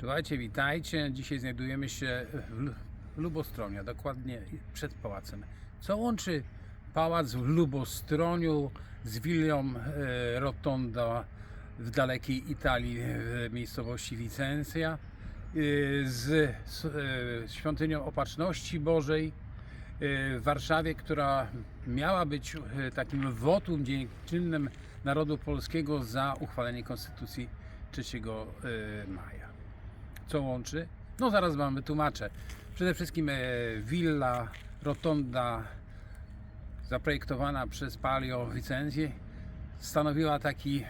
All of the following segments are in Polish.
Słuchajcie, witajcie. Dzisiaj znajdujemy się w Lu- w Lubostronie, dokładnie przed pałacem. Co łączy pałac w Lubostroniu z wilią e, Rotonda w dalekiej Italii, w miejscowości Vicenza, e, z, z e, świątynią Opatrzności Bożej e, w Warszawie, która miała być e, takim wotum dziękczynnym narodu polskiego za uchwalenie Konstytucji 3 e, maja co łączy? No zaraz Wam wytłumaczę. Przede wszystkim e, willa Rotonda zaprojektowana przez Palio Vicenzi stanowiła taki,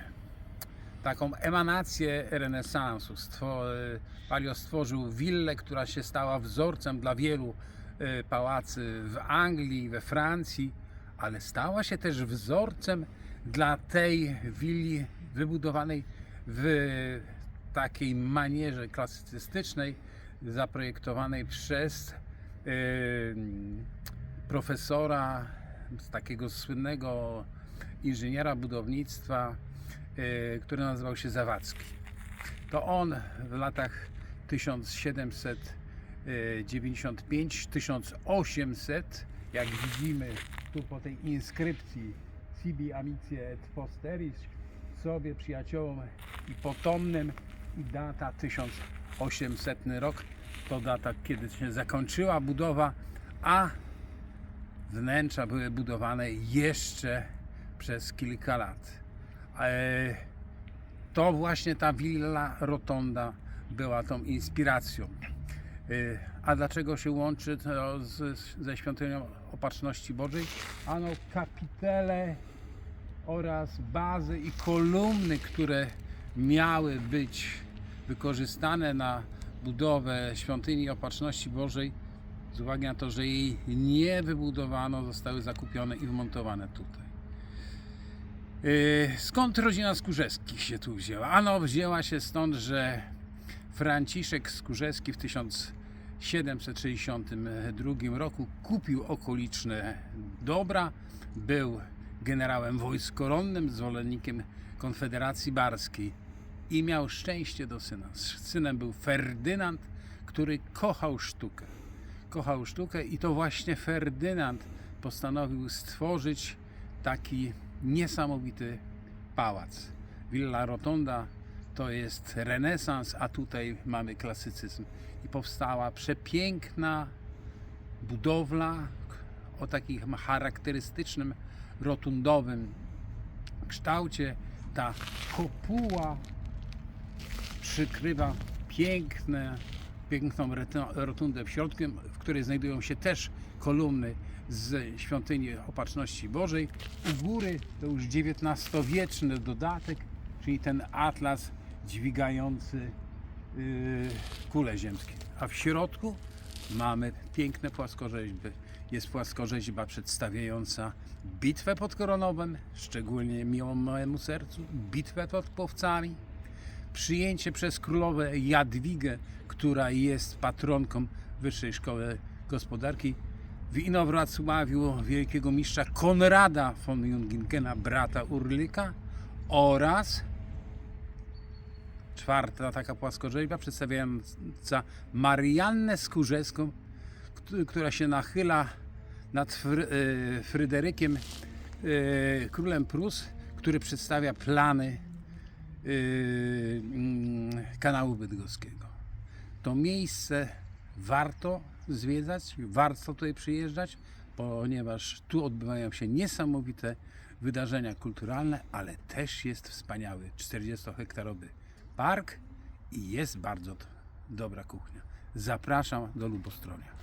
taką emanację renesansu. Stwo, e, Palio stworzył willę, która się stała wzorcem dla wielu e, pałacy w Anglii, we Francji, ale stała się też wzorcem dla tej willi wybudowanej w takiej manierze klasycystycznej, zaprojektowanej przez e, profesora, z takiego słynnego inżyniera budownictwa, e, który nazywał się Zawadzki. To on w latach 1795-1800, jak widzimy tu po tej inskrypcji Sibi Amicie et Posteris, sobie przyjaciołom i potomnym i data 1800 rok to data, kiedy się zakończyła budowa, a wnętrza były budowane jeszcze przez kilka lat. E, To właśnie ta Villa Rotonda była tą inspiracją. E, A dlaczego się łączy to z, ze świątynią Opatrzności Bożej? Ano kapitele oraz bazy i kolumny, które miały być wykorzystane na budowę świątyni Opatrzności Bożej, z uwagi na to, że jej nie wybudowano, zostały zakupione i wmontowane tutaj. Yy, Skąd rodzina Skórzeskich się tu wzięła? Ano, wzięła się stąd, że Franciszek Skórzewski w 1762 roku kupił okoliczne dobra, był generałem wojsk koronnym, zwolennikiem Konfederacji Barskiej i miał szczęście do syna. Synem był Ferdynand, który kochał sztukę. Kochał sztukę i to właśnie Ferdynand postanowił stworzyć taki niesamowity pałac. Villa Rotonda to jest renesans, a tutaj mamy klasycyzm. I powstała przepiękna budowla o takim charakterystycznym rotundowym kształcie. Ta kopuła przykrywa piękne, piękną rotundę w środku, w której znajdują się też kolumny z świątyni Opatrzności Bożej. U góry to już XIX-wieczny dodatek, czyli ten atlas dźwigający yy, kule ziemskie. A w środku mamy piękne płaskorzeźby. Jest płaskorzeźba przedstawiająca bitwę pod Koronowem, szczególnie miłą mojemu sercu, bitwę pod Płowcami, przyjęcie przez królowę Jadwigę, która jest patronką Wyższej Szkoły Gospodarki, w Inowrocławiu wielkiego mistrza Konrada von Jungingena, brata Urlika oraz czwarta taka płaskorzeźba przedstawiająca Mariannę Skórzeską, kt- która się nachyla nad Fry, e, Fryderykiem, e, królem Prus, który przedstawia plany kanału bydgoskiego. To miejsce warto zwiedzać, warto tutaj przyjeżdżać, ponieważ tu odbywają się niesamowite wydarzenia kulturalne, ale też jest wspaniały 40-hektarowy park i jest bardzo dobra kuchnia. Zapraszam do Lubostronia.